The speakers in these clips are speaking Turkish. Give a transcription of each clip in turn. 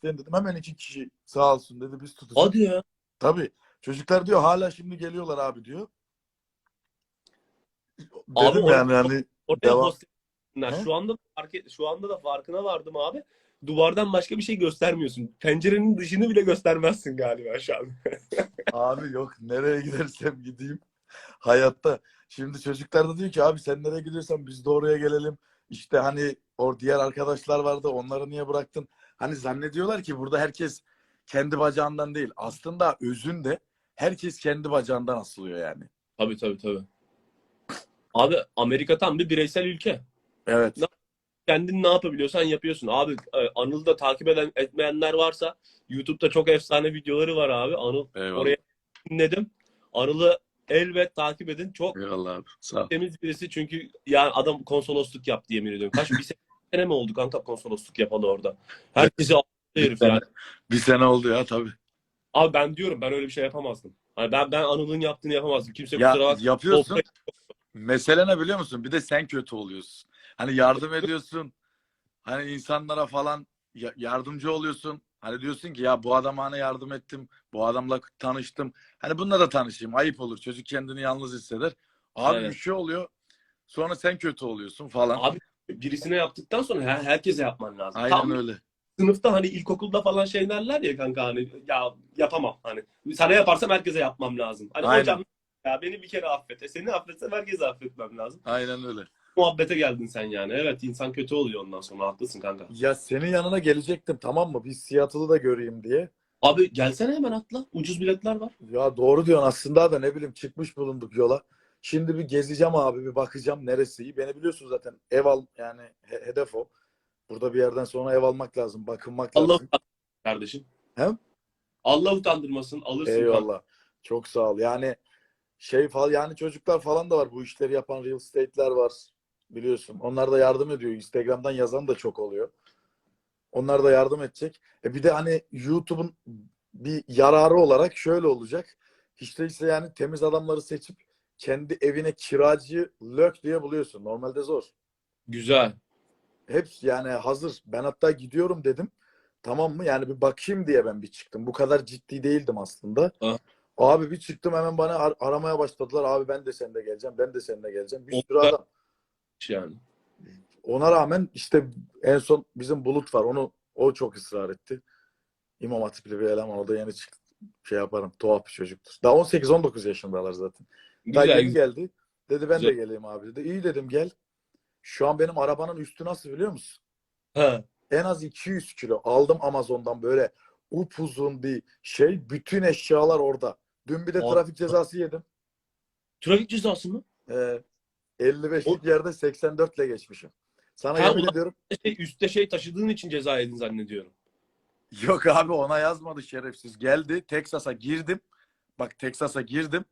isteyin dedim. Hemen iki kişi sağ olsun dedi biz tutacağız. Hadi ya. Tabii. Çocuklar diyor hala şimdi geliyorlar abi diyor. Abi Dedim o- yani hani Oraya Devam. He? Şu anda fark et- şu anda da farkına vardım abi. Duvardan başka bir şey göstermiyorsun. Pencerenin dışını bile göstermezsin galiba şu an. abi yok nereye gidersem gideyim hayatta. Şimdi çocuklar da diyor ki abi sen nereye gidiyorsan biz de oraya gelelim. İşte hani o diğer arkadaşlar vardı onları niye bıraktın? Hani zannediyorlar ki burada herkes kendi bacağından değil. Aslında özünde herkes kendi bacağından asılıyor yani. Tabii tabii tabii. Abi Amerika tam bir bireysel ülke. Evet. Kendin ne yapabiliyorsan yapıyorsun. Abi e, Anıl'ı da takip eden etmeyenler varsa YouTube'da çok efsane videoları var abi. Anıl Eyvallah. oraya dinledim. Anıl'ı elbet takip edin. Çok Eyvallah abi. Sağ ol. temiz birisi çünkü yani adam konsolosluk yaptı yemin ediyorum. Kaç bir sene mi oldu kanka konsolosluk yapalı orada? Herkesi aldı herif yani. Bir sene oldu ya tabii. Abi ben diyorum ben öyle bir şey yapamazdım. Hani ben ben Anıl'ın yaptığını yapamazdım. Kimse Ya kusura bakmasın. yapıyorsun. Sohbet- Mesele ne biliyor musun? Bir de sen kötü oluyorsun. Hani yardım ediyorsun. Hani insanlara falan ya- yardımcı oluyorsun. Hani diyorsun ki ya bu adama hani yardım ettim. Bu adamla tanıştım. Hani bununla da tanışayım. Ayıp olur. Çocuk kendini yalnız hisseder. Abi Evet. bir şey oluyor. Sonra sen kötü oluyorsun falan. Abi birisine yaptıktan sonra her, herkese yapman lazım. Aynen Tam öyle. sınıfta hani ilkokulda falan şey derler ya kanka hani ya yapamam hani sana yaparsam herkese yapmam lazım. Hani Aynen. hocam ya beni bir kere affet. E seni affetsem herkese affetmem lazım. Aynen öyle. Muhabbete geldin sen yani. Evet insan kötü oluyor ondan sonra haklısın kanka. Ya senin yanına gelecektim tamam mı? Bir Seattle'ı da göreyim diye. Abi gelsene hemen atla. Ucuz biletler var. Ya doğru diyorsun aslında da ne bileyim çıkmış bulunduk yola. Şimdi bir gezeceğim abi bir bakacağım neresi iyi. Beni biliyorsun zaten ev al yani he- hedef o. Burada bir yerden sonra ev almak lazım, bakınmak Allah lazım. utandırmasın kardeşim. Hem? Allah utandırmasın. Alırsın. Eyvallah. Çok sağ ol. Yani şey falan yani çocuklar falan da var. Bu işleri yapan real estate'ler var. Biliyorsun. Onlar da yardım ediyor. Instagram'dan yazan da çok oluyor. Onlar da yardım edecek. E bir de hani YouTube'un bir yararı olarak şöyle olacak. Hiç değilse yani temiz adamları seçip kendi evine kiracı lök diye buluyorsun. Normalde zor. Güzel. Hepsi yani hazır. Ben hatta gidiyorum dedim. Tamam mı? Yani bir bakayım diye ben bir çıktım. Bu kadar ciddi değildim aslında. Ah. Abi bir çıktım hemen bana ar- aramaya başladılar. Abi ben de seninle geleceğim. Ben de seninle geleceğim. Bir sürü Onda- adam. Yani. Ona rağmen işte en son bizim Bulut var. Onu o çok ısrar etti. İmam Hatipli bir eleman. O da yeni çıktı. Şey yaparım. Tuhaf bir çocuktur. Daha 18-19 yaşındalar zaten. Güzel. güzel. geldi. Dedi ben de Güzel. geleyim abi dedi. İyi dedim gel. Şu an benim arabanın üstü nasıl biliyor musun? Ha. en az 200 kilo aldım Amazon'dan böyle upuzun bir şey. Bütün eşyalar orada. Dün bir de Aa. trafik cezası yedim. Trafik cezası mı? Ee, 55'lik yerde 84 ile geçmişim. Sana Ha, yemin ediyorum. Şey, üstte şey taşıdığın için ceza yedin zannediyorum. Yok abi ona yazmadı şerefsiz. Geldi Teksas'a girdim. Bak Teksas'a girdim.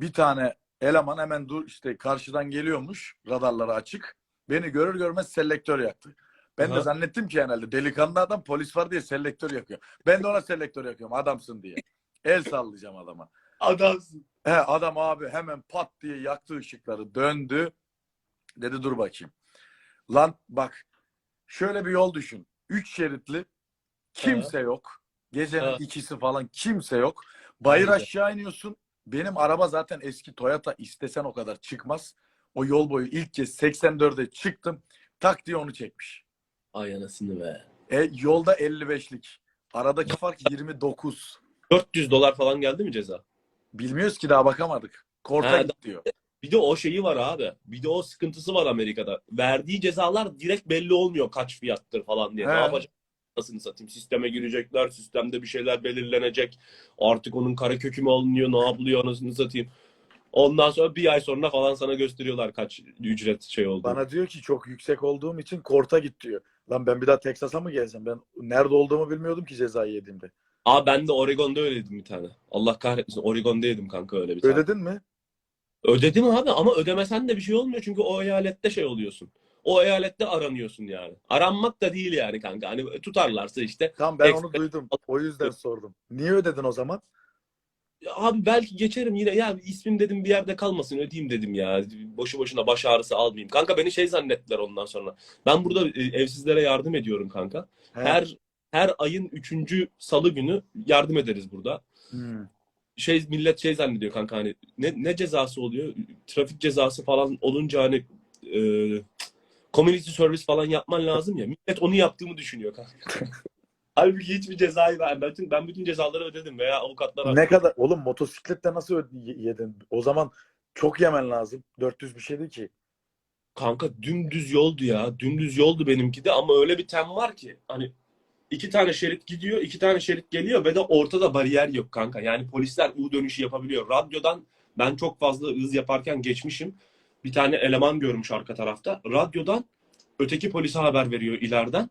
Bir tane eleman hemen dur işte karşıdan geliyormuş. Radarları açık. Beni görür görmez selektör yaktı. Ben de Aha. zannettim ki herhalde delikanlı adam polis var diye selektör yakıyor. Ben de ona selektör yakıyorum adamsın diye. El sallayacağım adama. Adamsın. He, adam abi hemen pat diye yaktı ışıkları döndü. Dedi dur bakayım. Lan bak şöyle bir yol düşün. Üç şeritli kimse yok. Gecenin Ha. ikisi falan kimse yok. Bayır aşağı iniyorsun. Benim araba zaten eski Toyota istesen o kadar çıkmaz. O yol boyu ilk kez 84'e çıktım. Tak diye onu çekmiş. Ay anasını be. E, yolda 55'lik. Aradaki fark 29. 400 dolar falan geldi mi ceza? Bilmiyoruz ki daha bakamadık. Korta git diyor. Bir de o şeyi var abi. Bir de o sıkıntısı var Amerika'da. Verdiği cezalar direkt belli olmuyor kaç fiyattır falan diye. He. Ne yapacak? Nasıl satayım? Sisteme girecekler. Sistemde bir şeyler belirlenecek. Artık onun kara kökü mü alınıyor? Ne yapılıyor? Anasını satayım. Ondan sonra bir ay sonra falan sana gösteriyorlar kaç ücret şey oldu. Bana diyor ki çok yüksek olduğum için korta git diyor. Lan ben bir daha Teksas'a mı geleceğim? Ben nerede olduğumu bilmiyordum ki cezayı yediğimde. Aa ben de Oregon'da öyleydim bir tane. Allah kahretmesin. Oregon'da yedim kanka öyle bir tane. Ödedin mi? Ödedim abi ama ödemesen de bir şey olmuyor çünkü o eyalette şey oluyorsun. O eyalette aranıyorsun yani. Aranmak da değil yani kanka. Hani tutarlarsa işte. Tamam ben onu duydum. O yüzden sordum. Niye ödedin o zaman? "Ya Abi belki geçerim yine. Ya ismim dedim bir yerde kalmasın ödeyeyim dedim ya. Boşu boşuna baş ağrısı almayayım. Kanka beni şey zannettiler ondan sonra. Ben burada e, evsizlere yardım ediyorum kanka. He. Her her ayın üçüncü salı günü yardım ederiz burada. Hmm. Şey millet şey zannediyor kanka hani ne, ne cezası oluyor? Trafik cezası falan olunca hani e, community service falan yapman lazım ya. Millet onu yaptığımı düşünüyor kanka. Halbuki hiçbir cezayı ben, ben, bütün, ben bütün cezaları ödedim veya avukatlar Ne kadar oğlum motosikletle nasıl yedin? O zaman çok yemen lazım. 400 bir şeydi ki. Kanka dümdüz yoldu ya. Dümdüz yoldu benimki de ama öyle bir tem var ki hani iki tane şerit gidiyor, iki tane şerit geliyor ve de ortada bariyer yok kanka. Yani polisler U dönüşü yapabiliyor. Radyodan ben çok fazla hız yaparken geçmişim. Bir tane eleman görmüş arka tarafta. Radyodan öteki polise haber veriyor ileriden.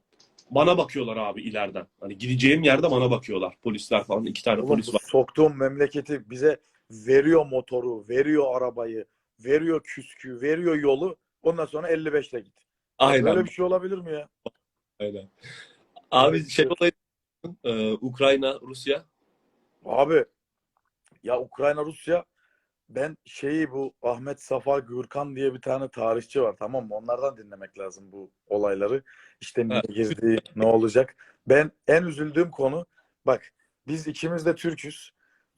Bana bakıyorlar abi ileriden. Hani gideceğim yerde bana bakıyorlar. Polisler falan. iki tane Oğlum polis var. soktuğum memleketi bize veriyor motoru, veriyor arabayı, veriyor küskü, veriyor yolu. Ondan sonra 55'le git. Aynen. Böyle bir şey olabilir mi ya? Aynen. Abi şey olayı e, Ukrayna, Rusya. Abi ya Ukrayna Rusya ben şeyi bu Ahmet Safa Gürkan diye bir tane tarihçi var tamam mı? Onlardan dinlemek lazım bu olayları. İşte Evet. girdi, ne olacak? Ben en üzüldüğüm konu bak biz ikimiz de Türk'üz.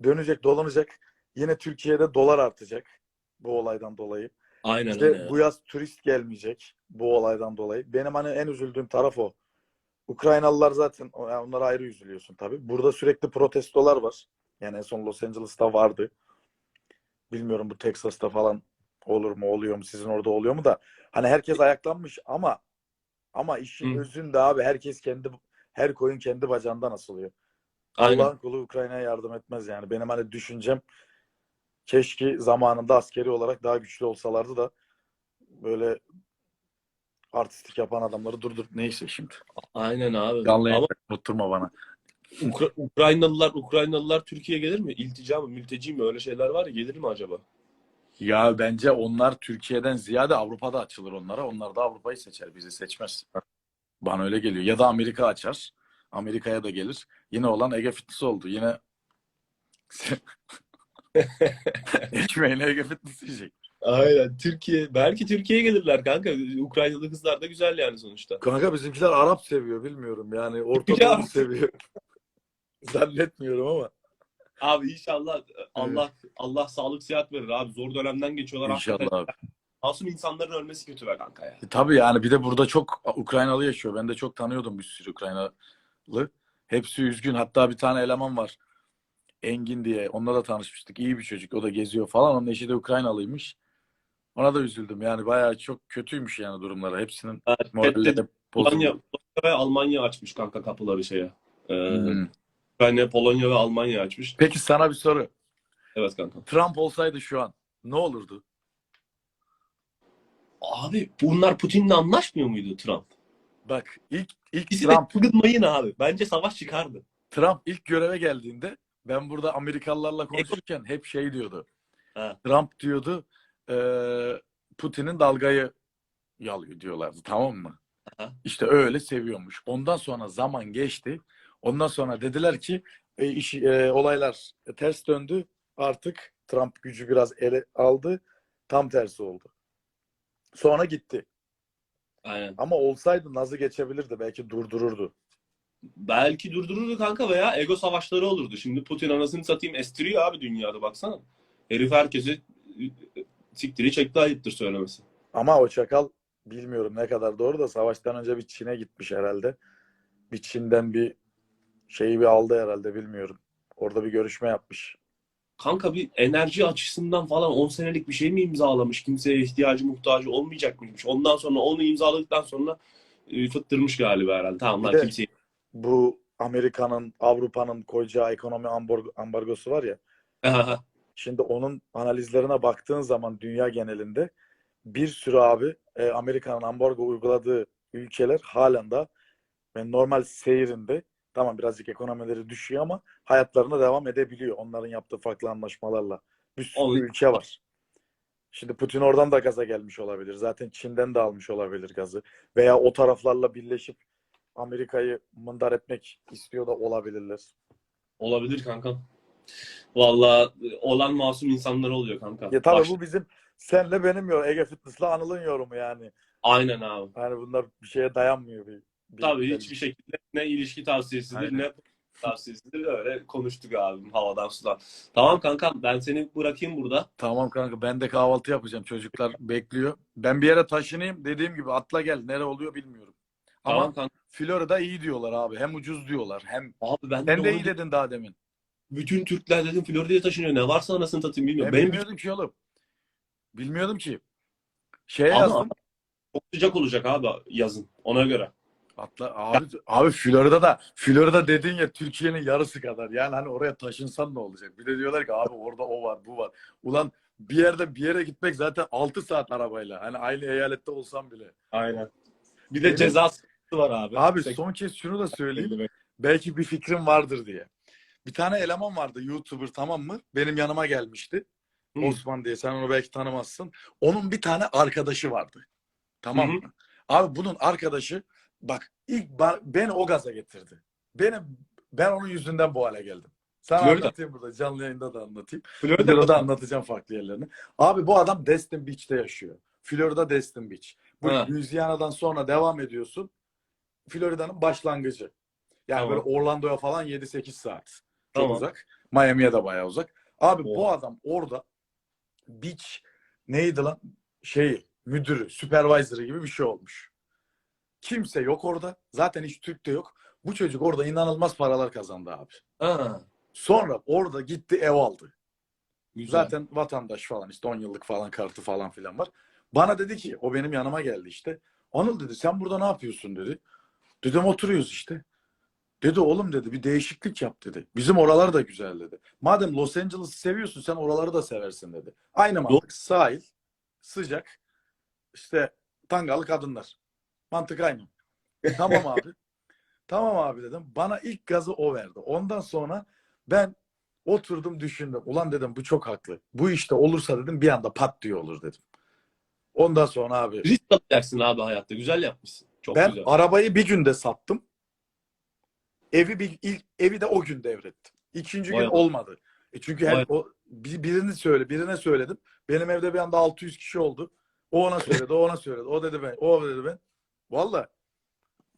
Dönecek, dolanacak. Yine Türkiye'de dolar artacak bu olaydan dolayı. Aynen İşte öyle. bu yaz turist gelmeyecek bu olaydan dolayı. Benim hani en üzüldüğüm taraf o. Ukraynalılar zaten yani onlara ayrı üzülüyorsun tabii. Burada sürekli protestolar var. Yani en son Los Angeles'ta vardı. Bilmiyorum bu Texas'ta falan olur mu oluyor mu sizin orada oluyor mu da hani herkes ayaklanmış ama ama işin Hı. özünde abi herkes kendi her koyun kendi bacağından asılıyor. Aynen. Allah'ın kulu Ukrayna'ya yardım etmez yani. Benim hani düşüncem keşke zamanında askeri olarak daha güçlü olsalardı da böyle artistik yapan adamları durdur. Neyse şimdi. Aynen abi. Canlı Ama unutturma bana. Ukra- Ukraynalılar Ukraynalılar Türkiye'ye gelir mi? İltica mı, mülteci mi? Öyle şeyler var ya gelir mi acaba? Ya bence onlar Türkiye'den ziyade Avrupa'da açılır onlara. Onlar da Avrupa'yı seçer. Bizi seçmez. Bana öyle geliyor. Ya da Amerika açar. Amerika'ya da gelir. Yine olan Ege Fitness oldu. Yine ekmeğini Ege Fitness yiyecek. Aynen. Türkiye belki Türkiye'ye gelirler kanka. Ukraynalı kızlar da güzel yani sonuçta. Kanka bizimkiler Arap seviyor bilmiyorum yani Orta. Doğu seviyor. Zannetmiyorum ama. Abi inşallah Allah Allah sağlık sıhhat verir abi. Zor dönemden geçiyorlar. İnşallah Hakikaten abi. Masum insanların ölmesi kötü be kanka ya. E, tabii yani bir de burada çok Ukraynalı yaşıyor. Ben de çok tanıyordum bir sürü Ukraynalı. Hepsi üzgün. Hatta bir tane eleman var. Engin diye. Onunla da tanışmıştık. İyi bir çocuk. O da geziyor falan. Onun eşi de Ukraynalıymış. Ona da üzüldüm. Yani bayağı çok kötüymüş yani durumları. Hepsinin moralleri bozuldu. Ve Almanya açmış kanka kapıları şeye. Ee, Hmm. Ukrayna, Polonya ve Almanya açmış. Peki sana bir soru. Evet kanka. Trump olsaydı şu an ne olurdu? Abi bunlar Putin'le anlaşmıyor muydu Trump? Bak ilk ilk İkisi de Trump çılgınmayın abi. Bence savaş çıkardı. Trump ilk göreve geldiğinde ben burada Amerikalılarla konuşurken hep şey diyordu. Ha. Trump diyordu eee, Putin'in dalgayı yalıyor diyorlardı tamam mı? Aha. İşte öyle seviyormuş. Ondan sonra zaman geçti. Ondan sonra dediler ki e, iş, e, olaylar ters döndü. Artık Trump gücü biraz ele aldı. Tam tersi oldu. Sonra gitti. Aynen. Ama olsaydı nazı geçebilirdi. Belki durdururdu. Belki durdururdu kanka veya ego savaşları olurdu. Şimdi Putin anasını satayım estiriyor abi dünyada baksana. Herif herkesi siktiri çekti ayıptır söylemesi. Ama o çakal bilmiyorum ne kadar doğru da savaştan önce bir Çin'e gitmiş herhalde. Bir Çin'den bir şeyi bir aldı herhalde bilmiyorum. Orada bir görüşme yapmış. Kanka bir enerji açısından falan 10 senelik bir şey mi imzalamış? Kimseye ihtiyacı muhtacı olmayacak mıymış? Ondan sonra onu imzaladıktan sonra e, fıttırmış galiba herhalde. Tamam lan Bir de- kimseyi Bu Amerika'nın, Avrupa'nın koyacağı ekonomi ambar- ambargosu var ya. Şimdi onun analizlerine baktığın zaman dünya genelinde bir sürü abi e, Amerika'nın ambargo uyguladığı ülkeler halen de ve normal seyrinde tamam birazcık ekonomileri düşüyor ama hayatlarına devam edebiliyor. Onların yaptığı farklı anlaşmalarla. Bir sürü Oy. ülke var. Şimdi Putin oradan da gaza gelmiş olabilir. Zaten Çin'den de almış olabilir gazı. Veya o taraflarla birleşip Amerika'yı mındar etmek istiyor da olabilirler. olabilir kanka. Vallahi e, olan masum insanlar oluyor kanka. Ya tabii Baş- bu bizim senle benim yorum. Ege Fitness'la Anıl'ın yorumu yani. Aynen abi. Yani bunlar bir şeye dayanmıyor. Bir. Tabii hiçbir şekilde ne ilişki tavsiyesidir Aynen. ne tavsiyesidir öyle konuştuk abim havadan sudan. Tamam kankam ben seni bırakayım burada. Tamam kanka ben de kahvaltı yapacağım. Çocuklar bekliyor. Ben bir yere taşınayım. Dediğim gibi atla gel. Nere oluyor bilmiyorum. Ama Tamam kanka. Florida iyi diyorlar abi. Hem ucuz diyorlar hem Abi ben de sen de onu- iyi dedin daha demin. bütün Türkler dedim Florida'ya taşınıyor. Ne varsa anasını satayım Ben bilmiyorum. Benim bilmiyordum ki oğlum. Bilmiyordum ki. Şeye Ama- yazdım. çok sıcak olacak abi yazın ona göre. Atla abi abi Florida'da Florida dediğin ya Türkiye'nin yarısı kadar. Yani hani oraya taşınsan ne olacak? Bir de diyorlar ki abi orada o var, bu var. Ulan bir yerde bir yere gitmek zaten 6 saat arabayla. Hani aynı eyalette olsam bile. Aynen. Bir de cezası var abi. Abi son kez şunu da söyleyeyim. Belki bir fikrim vardır diye. Bir tane eleman vardı YouTuber tamam mı? Benim yanıma gelmişti. Hı. Osman diye sen onu belki tanımazsın. Onun bir tane arkadaşı vardı. Tamam mı? Abi bunun arkadaşı bak ilk beni o gaza getirdi. Benim ben onun yüzünden bu hale geldim. Sana Florida. anlatayım burada canlı yayında da anlatayım. Florida Florida anlatacağım farklı yerlerini. Abi bu adam Destin Beach'te yaşıyor. Florida Destin Beach. Bu. Louisiana'dan sonra devam ediyorsun. Florida'nın başlangıcı. Yani Tamam. böyle Orlando'ya falan 7-8 saat. Çok Tamam. uzak. Miami'ye de bayağı uzak. Abi bu Oha. adam orada beach neydi lan? Şey müdürü, supervisor'ı gibi bir şey olmuş. Kimse yok orada. Zaten hiç Türk de yok. Bu çocuk orada inanılmaz paralar kazandı abi. Ha, Sonra orada gitti ev aldı. güzel. Zaten vatandaş falan işte 10 yıllık falan kartı falan filan var. Bana dedi ki o benim yanıma geldi işte. Anıl dedi sen burada ne yapıyorsun dedi. Dedim oturuyoruz işte. Dedi oğlum dedi bir değişiklik yap dedi. Bizim oralar da güzel dedi. Madem Los Angeles'ı seviyorsun sen oraları da seversin dedi. Aynı mantık. Sahil, sıcak, işte tangalı kadınlar. Mantık aynı. Tamam abi. tamam abi dedim. Bana ilk gazı o verdi. Ondan sonra ben oturdum düşündüm. Ulan dedim bu çok haklı. Bu işte olursa dedim bir anda pat diye olur dedim. Ondan sonra abi Risk alacaksın abi hayatta. Güzel yapmışsın. Çok ben güzel. arabayı bir günde sattım. Evi bir ilk evi de o gün devrettim. İkinci Vay gün Allah. olmadı. E çünkü Vay o bir- birini söyle, birine söyledim. Benim evde bir anda 600 kişi oldu. O ona söyledi, o ona söyledi. O dedi ben, o dedi ben. Valla.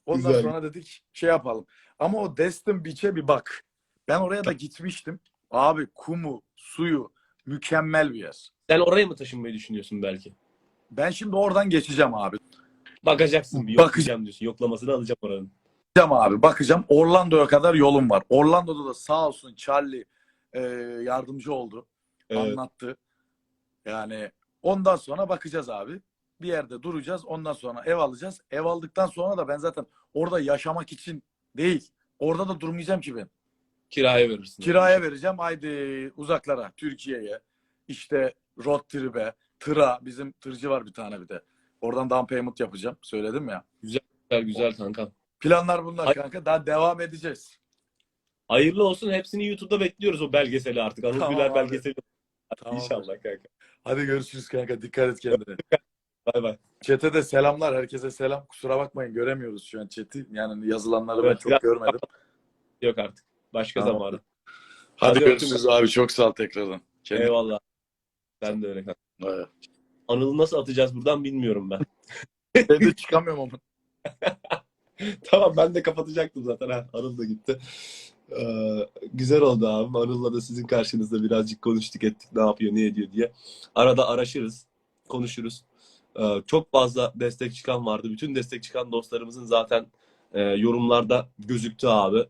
Ondan Güzel. sonra dedik şey yapalım. Ama o Destin Beach'e bir bak. Ben oraya da gitmiştim. Abi kumu, suyu mükemmel bir yer. Sen oraya mı taşınmayı düşünüyorsun belki? Ben şimdi oradan geçeceğim abi. Bakacaksın bir Bakacağım. yoklayacağım diyorsun. Yoklamasını alacağım oranın. Bakacağım abi bakacağım. Orlando'ya kadar yolum var. Orlando'da da sağ olsun Charlie e, yardımcı oldu. Evet. Anlattı. Yani ondan sonra bakacağız abi. Bir yerde duracağız. Ondan sonra ev alacağız. Ev aldıktan sonra da ben zaten orada yaşamak için değil. Orada da durmayacağım ki ben. Kiraya verirsin. Kiraya vereceğim. Haydi uzaklara. Türkiye'ye. işte road trip'e. Tıra. Bizim tırcı var bir tane bir de. Oradan down payment yapacağım. Söyledim ya. Güzel güzel kanka. Planlar bunlar Ay- kanka. Daha devam edeceğiz. Hayırlı olsun. Hepsini YouTube'da bekliyoruz o belgeseli artık. Anıl Tamam Güler belgeseli. Tamam. İnşallah kanka. Hadi görüşürüz kanka. Dikkat et kendine. Bay bay. Chat'e de selamlar. Herkese selam. Kusura bakmayın göremiyoruz şu an chat'i. Yani yazılanları ben Evet, çok ya- görmedim. Yok artık. Başka Tamam. zamanı. Hadi, Hadi görüşürüz abi. Çok sağ ol tekrardan. Kendine- Eyvallah. Ben de öyle. Evet. Anıl'ı nasıl atacağız buradan bilmiyorum ben. Ben de çıkamıyorum ama. tamam ben de kapatacaktım zaten. Ha. Anıl da gitti. Ee, güzel oldu abi. Anıl'la da sizin karşınızda birazcık konuştuk ettik ne yapıyor ne ediyor diye. Arada araşırız. Konuşuruz. Ee, çok fazla destek çıkan vardı. Bütün destek çıkan dostlarımızın zaten e, yorumlarda gözüktü abi.